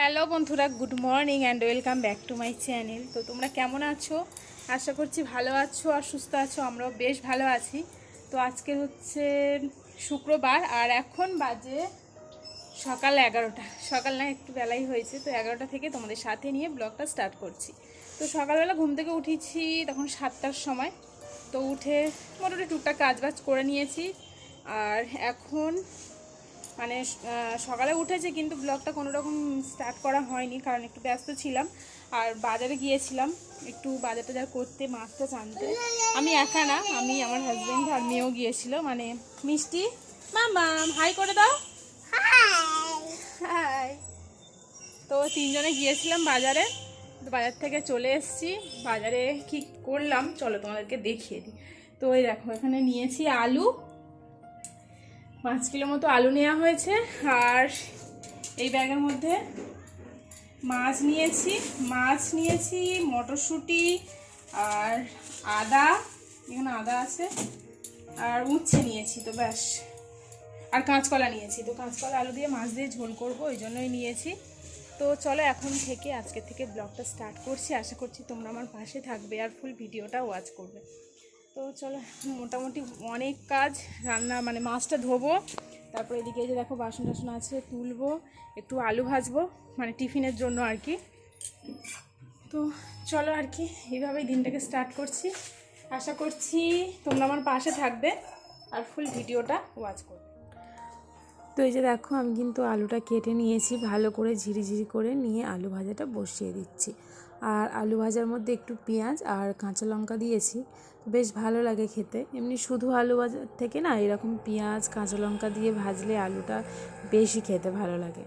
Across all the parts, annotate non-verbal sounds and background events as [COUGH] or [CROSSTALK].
Hello বন্ধুরা, good morning and welcome back to my channel তো তোমরা কেমন আছো? আশা করছি ভালো আছো আর সুস্থ আছো, আমরাও বেশ ভালো আছি। তো আজকে হচ্ছে শুক্রবার আর এখন বাজে সকাল এগারোটা। সকাল না, একটু বেলাই হয়েছে, তো এগারোটা থেকে তোমাদের সাথে নিয়ে ব্লগটা স্টার্ট করছি। তো সকালবেলা ঘুম থেকে উঠেছি তখন সাতটার সময়। তো উঠে মোটামুটি টুকটাক কাজ বাজ করে নিয়েছি। আর এখন মানে সকালে উঠেছে কিন্তু ব্লগটা কোনো রকম স্টার্ট করা হয়নি, কারণ একটু ব্যস্ত ছিলাম। আর বাজারে গিয়েছিলাম, একটু বাজার টাজার করতে, মাছটা আনতে আমি একা না, আমি আমার হাজব্যান্ড আর মেয়েও গিয়েছিল মানে মিষ্টি। মামা হাই করে দাও। হাই তো তিনজনে গিয়েছিলাম বাজারে, বাজার থেকে চলে এসেছি। বাজারে কি করলাম, চলো তোমাদেরকে দেখিয়ে দিই। তো ওই দেখো, এখানে নিয়েছি আলু পাঁচ কিলো মতো আলু নেওয়া হয়েছে। আর এই ব্যাগের মধ্যে মাছ নিয়েছি। মাছ নিয়েছি, মটরশুঁটি আর আদা। এখানে আদা আছে। আর উচ্ছে নিয়েছি তো ব্যাস। আর কাঁচকলা নিয়েছি তো কাঁচকলা, আলু দিয়ে মাছ দিয়ে ঝোল করব, ওই জন্যই নিয়েছি। তো চলো এখন থেকে আজকে থেকে ব্লগটা স্টার্ট করছি। আশা করছি তোমরা আমার পাশে থাকবে আর ফুল ভিডিওটা ওয়াচ করবে। তো চলো, মোটামুটি অনেক কাজ, রান্না মানে মাছটা ধোবো, তারপরে এদিকে যে দেখো বাসন টাসন আছে, তুলবো, একটু আলু ভাজবো মানে টিফিনের জন্য আর কি। তো চলো আর কি, এইভাবেই দিনটাকে স্টার্ট করছি। আশা করছি তোমরা আমার পাশে থাকবে আর ফুল ভিডিওটা ওয়াচ করবে। তো এই যে দেখো, আমি কিন্তু আলুটা কেটে নিয়েছি, ভালো করে ঝিরিঝিরি করে নিয়ে আলু ভাজাটা বসিয়ে দিচ্ছি। আর আলু ভাজার মধ্যে একটু পেঁয়াজ আর কাঁচা লঙ্কা দিয়েছি। বেশ ভালো লাগে খেতে। এমনি শুধু আলু ভাজার থেকে না, এরকম পেঁয়াজ, কাঁচা লঙ্কা দিয়ে ভাজলে আলুটা বেশি খেতে ভালো লাগে।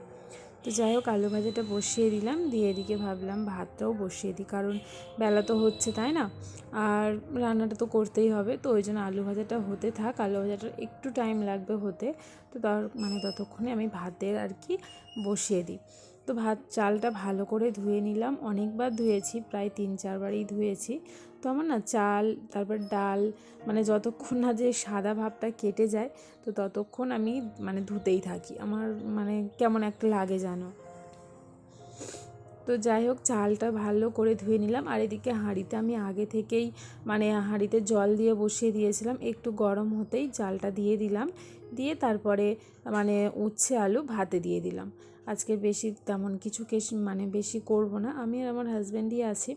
তো যাই হোক, আলু ভাজাটা বসিয়ে দিলাম। দিয়ে এদিকে ভাবলাম ভাতটাও বসিয়ে দিই, কারণ বেলা তো হচ্ছে, তাই না? আর রান্নাটা তো করতেই হবে, তো ওই জন্য আলু ভাজাটা হতে থাক। আলু ভাজাটা একটু টাইম লাগবে হতে। তো তার মানে ততক্ষণে আমি ভাতের আর কি বসিয়ে দিই। তো ভাত, চালটা ভালো করে ধুয়ে নিলাম। অনেকবার ধুয়েছি, প্রায় তিন, চারবারই ধুয়েছি। তো আমার না চাল, তারপর ডাল মানে যতক্ষণ না যে সাদা ভাবটা কেটে যায়, তো ততক্ষণ আমি মানে ধুতেই থাকি। আমার মানে কেমন একটা লাগে জানো? তো যাই হোক, চালটা ভালো করে ধুয়ে নিলাম। আর এদিকে হাঁড়িতে আমি আগে থেকেই মানে হাঁড়িতে জল দিয়ে বসিয়ে দিয়েছিলাম। একটু গরম হতেই চালটা দিয়ে দিলাম। দিয়ে তারপরে মানে উচ্ছে আলু ভাতে দিয়ে দিলাম। আজকে বেশি তেমন কিছু কেস মানে বেশি করব না। আমি আর আমার হাজব্যান্ডই আছি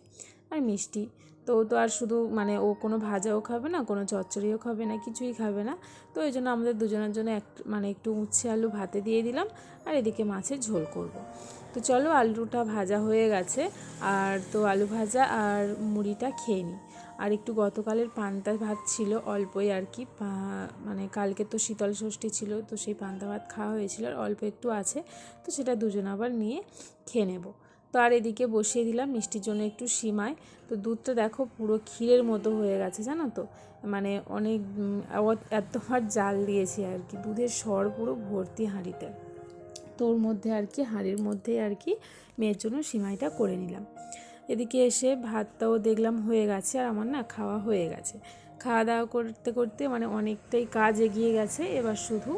আর মিষ্টি। তো তো আর শুধু মানে ও কোনো ভাজাও খাবে না, কোনো চচ্চড়িও খাবে না, কিছুই খাবে না। তো ওই জন্য আমাদের দুজনের জন্য এক মানে একটু উচ্ছে আলু ভাতে দিয়ে দিলাম আর এদিকে মাছের ঝোল করব। তো চলো আলুটা ভাজা হয়ে গেছে। আর তো আলু ভাজা আর মুড়িটা খেয়ে নিই। আর একটু গতকালের পান্তা ভাত ছিল অল্পই আর কি। মানে কালকে তো শীতল ষষ্ঠী ছিল, তো সেই পান্তা ভাত খাওয়া হয়েছিল আর অল্প একটু আছে, তো সেটা দুজন আবার নিয়ে খেয়ে নেব। তো আর এদিকে বসিয়ে দিলাম মিষ্টির জন্য একটু সিমাই। তো দুধটা দেখো পুরো ক্ষীরের মতো হয়ে গেছে, জানো তো? মানে অনেক এতবার জাল দিয়েছি আর কি, দুধের সর পুরো ভর্তি হাঁড়িতে। তোর মধ্যে আর কি, হাঁড়ির মধ্যে আর কি মেয়ের জন্য সিমাইটা করে নিলাম। এদিকে এসে ভাতটাও দেখলাম হয়ে গেছে আর আমার না খাওয়া হয়ে গেছে। খাওয়া দাওয়া করতে করতে মানে অনেকটাই কাজ এগিয়ে গেছে। এবার শুধু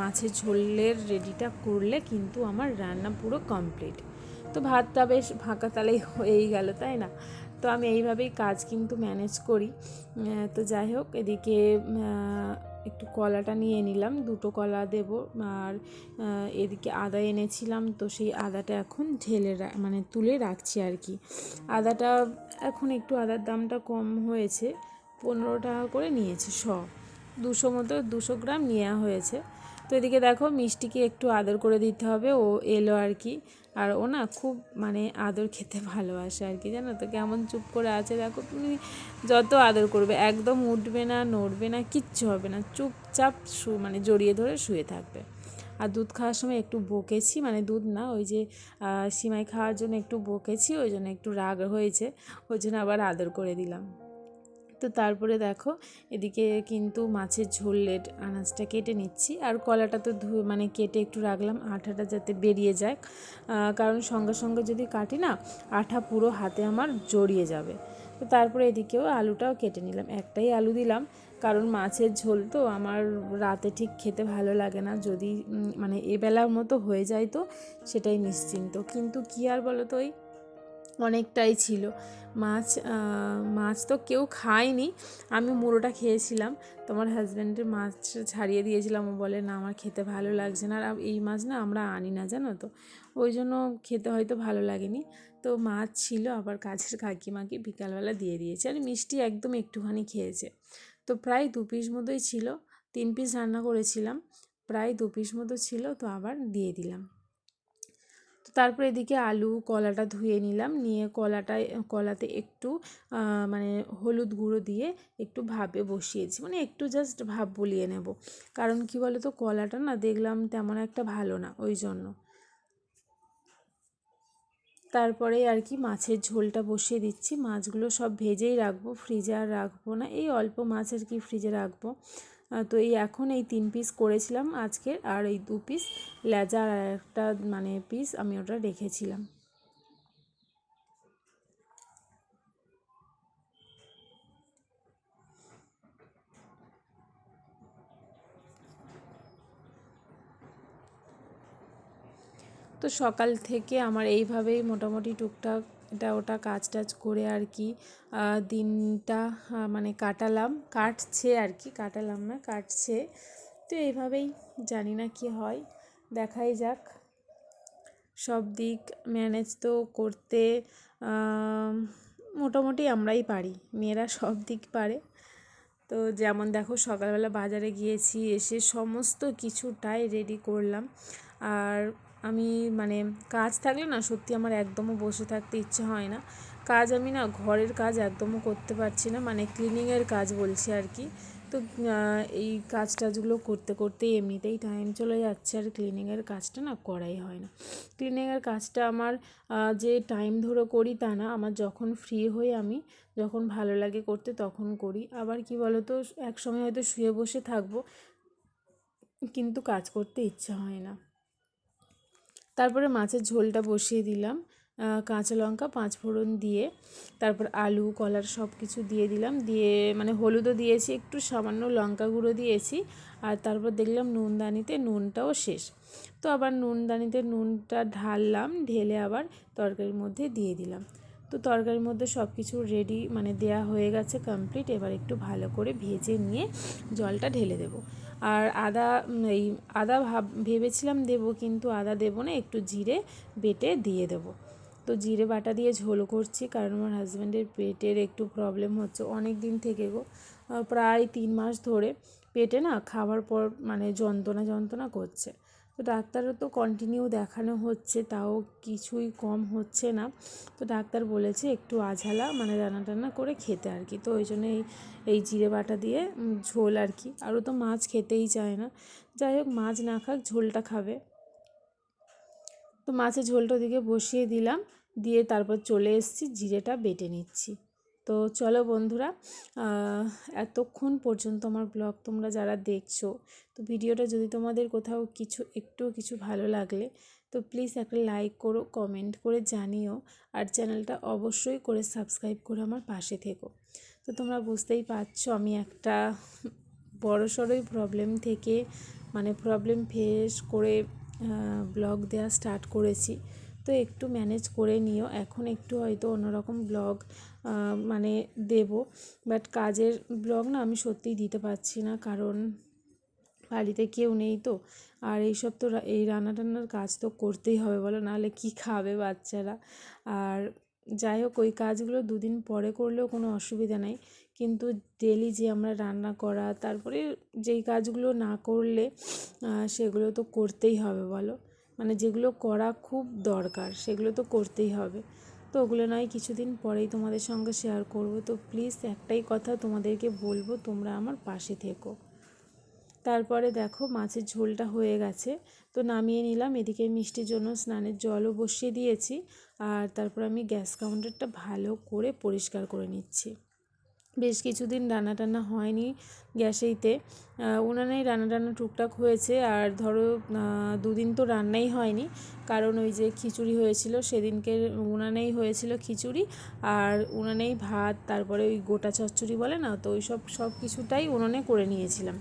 মাছের ঝোলের রেডিটা করলে কিন্তু আমার রান্না পুরো কমপ্লিট তো ভাতটা বেশ ফাঁকা তালেই হয়েই গেল, তাই না? তো আমি এইভাবেই কাজ কিন্তু ম্যানেজ করি। তো যাই হোক, এদিকে একটু কলাটা নিয়ে নিলাম, দুটো কলা দেব। আর এদিকে আদা এনেছিলাম, তো সেই আদাটা এখন ঢেলে মানে তুলে রাখছি আর কি। আদাটা এখন একটু আদার দামটা কম হয়েছে, পনেরো টাকা করে নিয়েছে শ। দুশো মতো, দুশো গ্রাম নেওয়া হয়েছে। তো এদিকে দেখো মিষ্টিকে একটু আদর করে দিতে হবে, ও এলো আর কি। আর ও না খুব মানে আদর খেতে [LAUGHS] ভালোবাসে আর কি, জানো তো কেমন চুপ করে আছে। দেখো তুমি যত আদর করবে, একদম উঠবে না, নড়বে না, কিচ্ছু হবে না, চুপচাপ শু মানে জড়িয়ে ধরে শুয়ে থাকবে। আর দুধ খাওয়ার সময় একটু বকেছি মানে দুধ না, ওই যে সিমাই খাওয়ার জন্য একটু বকেছি, ওই জন্য একটু রাগ হয়েছে, ওই জন্য আবার আদর করে দিলাম। তো তারপরে দেখো, এদিকে কিন্তু মাছের ঝোলের আনাজটা কেটে নিচ্ছি। আর কলাটা তো ধু মানে কেটে একটু রাখলাম, আঠাটা যাতে বেরিয়ে যায়। কারণ সঙ্গে সঙ্গে যদি কাটি না, আঠা পুরো হাতে আমার জড়িয়ে যাবে। তো তারপরে এদিকেও আলুটাও কেটে নিলাম। একটাই আলু দিলাম, কারণ মাছের ঝোল তো আমার রাতে ঠিক খেতে ভালো লাগে না। যদি মানে এবেলার মতো হয়ে যায় তো, সেটাই নিশ্চিন্ত। কিন্তু কী আর বলো তো ওই অনেকটাই ছিল। মাছ মাছ তো কেউ খায়নি। আমি মুড়োটা খেয়েছিলাম। তোমার হাজব্যান্ডের মাছ ছাড়িয়ে দিয়েছিলাম। ও বলে, না, আমার খেতে ভালো লাগছে না। আর এই মাছ না আমরা আনি না, জানো তো? ওই জন্য খেতে হয়তো ভালো লাগেনি। তো মাছ ছিল, আবার কাছের কাকিমাকে বিকালবেলা দিয়ে দিয়েছে। আর মিষ্টি একদম একটুখানি খেয়েছে। তো প্রায় দু পিস মতোই ছিল। তিন পিস রান্না করেছিলাম। প্রায় দু পিস মতো ছিল। তো আবার দিয়ে দিলাম। তারপর এদিকে আলু কলাটা ধুয়ে নিলাম। নিয়ে কলাটায়, কলাতে একটু মানে হলুদ গুঁড়ো দিয়ে একটু ভাপে বসিয়েছি। মানে একটু জাস্ট ভাপ বলিয়ে নেব। কারণ কি বলো তো কলাটা না দেখলাম তেমন একটা ভালো না, ওই জন্য। তারপরে আর কি মাছের ঝোলটা বসিয়ে দিচ্ছি। মাছগুলো সব ভেজেই রাখব, ফ্রিজে আর রাখব না। এই অল্প মাছ আর কি ফ্রিজে রাখব। তো এই এখন এই তিন পিস করেছিলাম আজকে আর এই দু পিস লেজা আর একটা মানে পিস আমি ওটা রেখেছিলাম। তো সকাল থেকে আমার এইভাবেই মোটামুটি টুকটাক এটা ওটা কাজ টাজ করে আর কি দিনটা মানে কাটালাম, কাটছে আর কি, কাটালাম না, কাটছে। তো এইভাবেই জানি না কি হয়, দেখাই যাক। সব দিক ম্যানেজ তো করতে মোটামুটি আমরাই পারি, মেয়েরা সব দিক পারে। তো যেমন দেখো, সকালবেলা বাজারে গিয়েছি, এসে সমস্ত কিছুটাই রেডি করলাম। আর আমি মানে কাজ থাকলে না সত্যি আমার একদমও বসে থাকতে ইচ্ছে হয় না। কাজ আমি না ঘরের কাজ একদমও করতে পারছি না মানে ক্লিনিংয়ের কাজ বলছি আর কি। তো এই কাজ টাজগুলো করতে করতে এমনিতেই টাইম চলে যাচ্ছে আর ক্লিনিংয়ের কাজটা না করাই হয় না। ক্লিনিংয়ের কাজটা আমার যে টাইম ধরে করি তা না, আমার যখন ফ্রি হই আমি, যখন ভালো লাগে করতে তখন করি। আবার কি বলো তো এক সময় হয়তো শুয়ে বসে থাকব, কিন্তু কাজ করতে ইচ্ছা হয় না। তারপরে মাছের ঝোলটা বসিয়ে দিলাম কাঁচা লঙ্কা, পাঁচ ফোড়ন দিয়ে, তারপর আলু, কলার সব কিছু দিয়ে দিলাম, দিয়ে মানে হলুদও দিয়েছি, একটু সামান্য লঙ্কা গুঁড়ো দিয়েছি, আর তারপর দেখলাম নুনদানিতে নুনটাও শেষ। তো আবার নুনদানিতে নুনটা ঢাললাম, ঢেলে আবার তরকারির মধ্যে দিয়ে দিলাম। তো তরকারির মধ্যে সব কিছু রেডি মানে দেয়া হয়ে গেছে কমপ্লিট এবার একটু ভালো করে ভেজে নিয়ে জলটা ঢেলে দেব। আর আদা এই আদা ভাব, ভেবেছিলাম দেব কিন্তু আদা দেব না, একটু জিরে বেটে দিয়ে দেব। তো জিরে বাটা দিয়ে ঝোল করছি কারণ আমার হাজব্যান্ডের পেটের একটু প্রবলেম হচ্ছে অনেক দিন থেকে গো। প্রায় তিন মাস ধরে পেটে না খাবার পর মানে যন্ত্রণা যন্ত্রণা করছে। তো ডাক্তারও তো কন্টিনিউ দেখানো হচ্ছে, তাও কিছুই কম হচ্ছে না। তো ডাক্তার বলেছে একটু আঝালা মানে রান্না টান্না করে খেতে আর কি। তো ওই জন্য এই এই জিরে বাটা দিয়ে ঝোল আর কি। আরও তো মাছ খেতেই চায় না। যাই হোক, মাছ না খাক, ঝোলটা খাবে। তো মাছের ঝোলটা ওদিকে বসিয়ে দিলাম, দিয়ে তারপর চলে এসেছি, জিরেটা বেটে নিচ্ছি। তো চলো বন্ধুরা এতক্ষণ পর্যন্ত আমার ব্লগ তোমরা যারা দেখছ, তো ভিডিওটা যদি তোমাদের কোথাও কিছু, একটু কিছু ভালো লাগলে, তো প্লিজ একটা লাইক করো কমেন্ট করে জানিও, আর চ্যানেলটা অবশ্যই করে সাবস্ক্রাইব করে আমার পাশে থেকো। তো তোমরা বুঝতেই পারছ আমি একটা বড় সড়োই প্রবলেম থেকে মানে প্রবলেম ফেস করে ব্লগ দেওয়া স্টার্ট করেছি। তো একটু ম্যানেজ করে নিও। এখন একটু হয়তো অন্যরকম ব্লগ মানে দেব। বাট কাজের ব্লগ না আমি সত্যিই দিতে পারছি না। কারণ বাড়িতে কেউ নেই তো। আর এইসব তো এই রান্না টান্নার কাজ তো করতেই হবে বলো। নাহলে কি খাবে বাচ্চারা? আর যাই হোক, ওই কাজগুলো দুদিন পরে করলেও কোনো অসুবিধা নাই। কিন্তু ডেলি যে আমরা রান্না করা, তারপরে যেই কাজগুলো না করলে সেগুলো তো করতেই হবে বলো। মানে যেগুলো করা খুব দরকার, সেগুলো তো করতেই হবে। তো ওগুলো নয়, কিছুদিন পরেই তোমাদের সঙ্গে শেয়ার করব। তো প্লিজ একটাই কথা তোমাদেরকে বলব, তোমরা আমার পাশে থেকো। তারপরে দেখো মাছের ঝোলটা হয়ে গেছে। তো নামিয়ে নিলাম, এদিকে মিষ্টির জন্য স্নানের জলও বসিয়ে দিয়েছি। আর তারপর আমি গ্যাস কাউন্টারটা ভালো করে পরিষ্কার করে নিচ্ছি। বেশ কিছুদিন রান্না টান্না হয়নি গ্যাসেইতে। উনানেই রান্না টান্না টুকটাক হয়েছে আর ধরো দুদিন তো রান্নাই হয়নি। কারণ ওই যে খিচুড়ি হয়েছিল, সেদিনকে উনানেই হয়েছিল খিচুড়ি আর উনানেই ভাত, তারপরে ওই গোটা চচ্চড়ি বলে না, তো ওই সব সব কিছুটাই উনানে করে নিয়েছিলাম।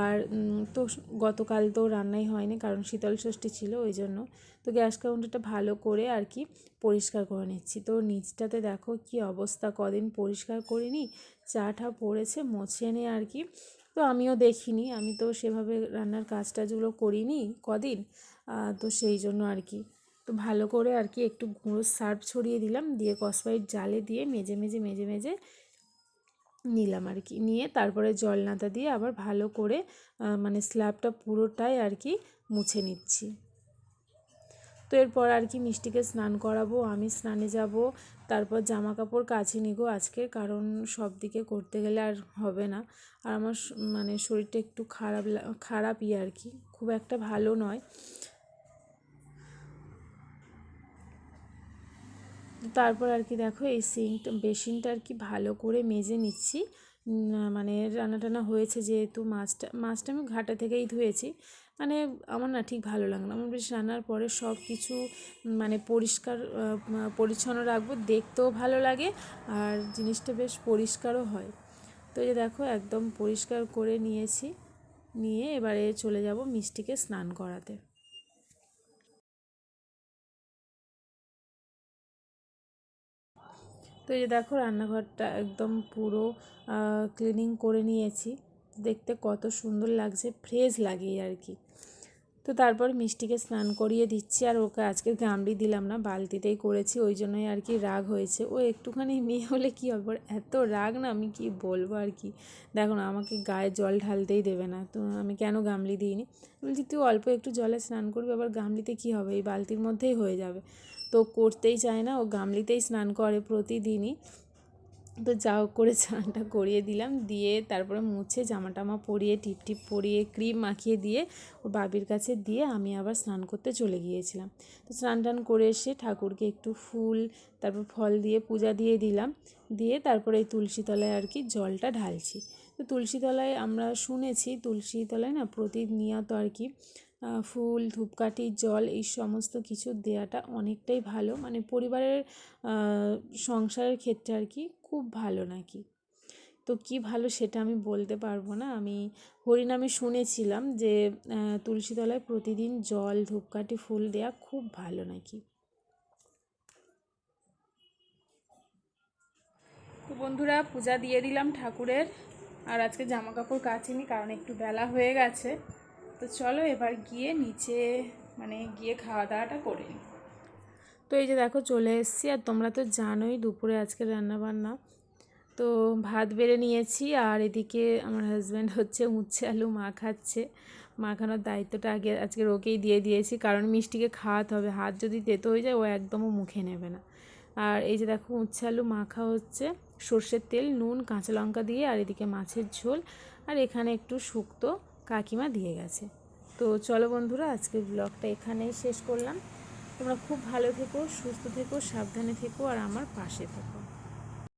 আর তো গতকাল তো রান্নাই হয়নি কারণ শীতল ষষ্ঠী ছিল ওই জন্য। তো গ্যাস কাউন্টারটা ভালো করে আর কি পরিষ্কার করে নিচ্ছি। তো নিচটাতে দেখো কি অবস্থা, কদিন পরিষ্কার করিনি চা টা পড়েছে, মুছে নে আর কি। তো আমিও দেখিনি, আমি তো সেভাবে রান্নার কাজ টাজগুলো করিনি কদিন তো সেই জন্য আর কি। তো ভালো করে আর কি একটু গুঁড়ো সার্ফ ছড়িয়ে দিলাম, দিয়ে কসবাইট জালে দিয়ে মেজে মেজে মেজে মেজে নিলাম আর কি নিয়ে তারপরে জল নাতা দিয়ে আবার ভালো করে মানে স্ল্যাবটা পুরোটাই আর কি মুছে নিচ্ছি। তো এরপর আর কি মিষ্টিকে স্নান করাবো, আমি স্নানে যাব, তারপর জামা কাপড় কাছে নিগো আজকে কারণ সব দিকে করতে গেলে আর হবে না। আর আমার মানে শরীরটা একটু খারাপ খারাপই আর কি খুব একটা ভালো নয়। তারপর আর কি দেখো এই সিঙ্কটা বেসিনটা আর কি ভালো করে মেজে নিচ্ছি। মানে রান্না টান্না হয়েছে যেহেতু মাছটা মাছটা আমি ঘাটা থেকেই ধুয়েছি। মানে আমার না ঠিক ভালো লাগে না। আমার বেশ রান্নার পরে সব কিছু মানে পরিষ্কার পরিচ্ছন্ন রাখব, দেখতেও ভালো লাগে আর জিনিসটা বেশ পরিষ্কারও হয়। তো এই দেখো একদম পরিষ্কার করে নিয়েছি। নিয়ে এবারে চলে যাব মিষ্টিকে স্নান করাতে। তো এই যে দেখো রান্নাঘরটা একদম পুরো ক্লিনিং করে নিয়েছি। দেখতে কত সুন্দর লাগছে ফ্রেশ লাগে আর কি। তো তারপর মিষ্টিকে স্নান করিয়ে দিচ্ছি আর ওকে আজকে গামলি দিলাম না, বালতিতেই করেছি, ওই জন্যই আর কি রাগ হয়েছে। ও একটুখানি মেয়ে হলে কি হবে? এত রাগ না, আমি কি বলব আর কি? দেখো না, আমাকে গায়ে জল ঢালতেই দেবে না। তো আমি কেন গামলি দিইনি? বলছি, তুই অল্প একটু জলে স্নান করবি, আবার গামলিতে কি হবে? এই বালতির মধ্যেই হয়ে যাবে। তো করতেই চায় না, ও গামলিতেই স্নান করে প্রতিদিনই। তো যা করে স্নানটা করিয়ে দিলাম, দিয়ে তারপরে মুছে জামা টামা পরিয়ে, টিপ টিপ পরিয়ে, ক্রিম মাখিয়ে দিয়ে ও বাবির কাছে দিয়ে আমি আবার স্নান করতে চলে গিয়েছিলাম। তো স্নান টান করে এসে ঠাকুরকে একটু ফুল, তারপর ফল দিয়ে পূজা দিয়ে দিলাম, দিয়ে তারপরে এই তুলসী তলায় আর কি জলটা ঢালছি। তো তুলসী তলায় আমরা শুনেছি তুলসী তলায় না প্রতিনিয়ত আর কি ফুল, ধূপকাঠি, জল এই সমস্ত কিছু দেওয়াটা অনেকটাই ভালো। মানে পরিবারের সংসারের ক্ষেত্রে আর কি খুব ভালো নাকি। তো কি ভালো সেটা আমি বলতে পারব না। আমি হরিনামে শুনেছিলাম যে তুলসীতলায় প্রতিদিন জল, ধূপকাঠি, ফুল দেয়া খুব ভালো নাকি। তো বন্ধুরা, পূজা দিয়ে দিলাম ঠাকুরের। আর আজকে জামা কাপড় কাচিনি কারণ একটু বেলা হয়ে গেছে। তো চলো এবার গিয়ে নিচে মানে গিয়ে খাওয়া দাওয়াটা করে নিই। তো এই যে দেখো চলে এসেছি, আর তোমরা তো জানোই দুপুরে আজকে রান্না বান্না তো ভাত বেড়ে নিয়েছি, আর এদিকে আমার হাজব্যান্ড হচ্ছে উচ্ছে আলু মাখাচ্ছে মাখানোর দায়িত্বটা আগে আজকে ওকেই দিয়ে দিয়েছি, কারণ মিষ্টিকে খাওয়াতে হবে। হাত যদি তেতো হয়ে যায়, ও একদমও মুখে নেবে না। আর এই যে দেখো উচ্ছে আলু মাখা হচ্ছে। সর্ষের তেল, নুন, কাঁচা লঙ্কা দিয়ে, আর এদিকে মাছের ঝোল। আর এখানে একটু শুক্তো। কাকিমা দিয়ে গেছে। তো চলো বন্ধুরা, আজকের ব্লগটা এখানেই শেষ করলাম। তোমরা খুব ভালো থেকো, সুস্থ থেকো, সাবধানে থেকো, আর আমার পাশে থেকো।